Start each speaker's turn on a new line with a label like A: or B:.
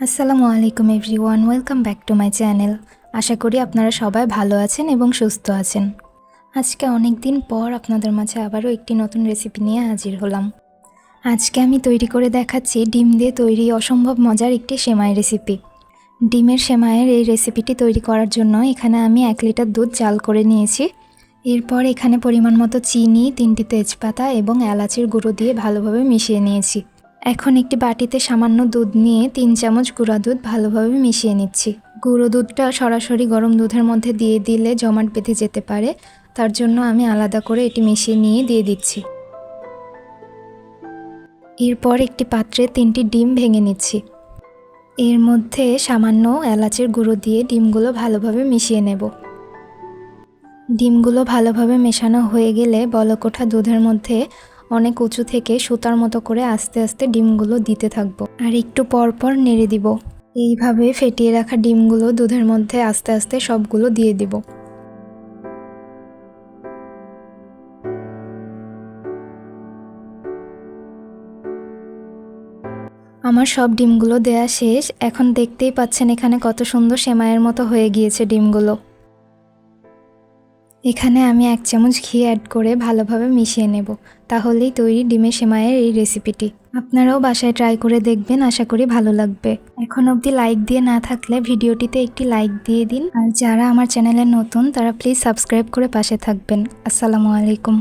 A: আসসালামু আলাইকুম everyone, welcome back to my channel. আশা করি আপনারা সবাই ভালো আছেন এবং সুস্থ আছেন। আজকে অনেক দিন পর আপনাদের মাঝে আবারও একটি নতুন রেসিপি নিয়ে হাজির হলাম। আজকে আমি তৈরি করে দেখাচ্ছি ডিম দিয়ে তৈরি অসম্ভব মজার একটি সেমাই রেসিপি ডিমের সেমাইয়ের এই রেসিপিটি তৈরি করার জন্য এখানে আমি এক লিটার দুধ জাল করে নিয়েছি। এরপর এখানে পরিমাণ মতো চিনি, তিনটি তেজপাতা এবং এলাচির গুঁড়ো দিয়ে ভালোভাবে মিশিয়ে নিয়েছি। এখন একটি বাটিতে সামান্য দুধ নিয়ে তিন চামচ গুঁড়া দুধ ভালোভাবে মিশিয়ে নিচ্ছি। গুঁড়ো দুধটা সরাসরি গরম দুধের মধ্যে দিয়ে দিলে জমাট বেঁধে যেতে পারে। তার জন্য আমি আলাদা করে এটি মিশিয়ে নিয়ে দিয়ে দিচ্ছি। এরপর একটি পাত্রে তিনটি ডিম ভেঙে নিচ্ছি। এর মধ্যে সামান্য এলাচের গুঁড়ো দিয়ে ডিমগুলো ভালোভাবে মিশিয়ে নেব। ডিমগুলো ভালোভাবে মেশানো হয়ে গেলে বলকোঠা দুধের মধ্যে অনেক উঁচু থেকে সুতার মতো করে আস্তে আস্তে ডিমগুলো দিতে থাকব। আর একটু পর পর নেড়ে দিব। এইভাবে ফেটিয়ে রাখা ডিমগুলো দুধের মধ্যে আস্তে আস্তে সবগুলো দিয়ে দিব। আমার সব ডিমগুলো দেয়া শেষ। এখন দেখতেই পাচ্ছেন এখানে কত সুন্দর সেমাইয়ের মতো হয়ে গিয়েছে ডিমগুলো। এখানে আমি এক চামচ ঘি অ্যাড করে ভালোভাবে মিশিয়ে নেব। তাহলেই তৈরি ডিমে সেমাইয়ের এই রেসিপিটি আপনারাও বাসায় ট্রাই করে দেখবেন, আশা করি ভালো লাগবে। এখন অবধি লাইক দিয়ে না থাকলে ভিডিওটিতে একটি লাইক দিয়ে দিন। আর যারা আমার চ্যানেলে নতুন, তারা প্লিজ সাবস্ক্রাইব করে পাশে থাকবেন। আসসালামু আলাইকুম।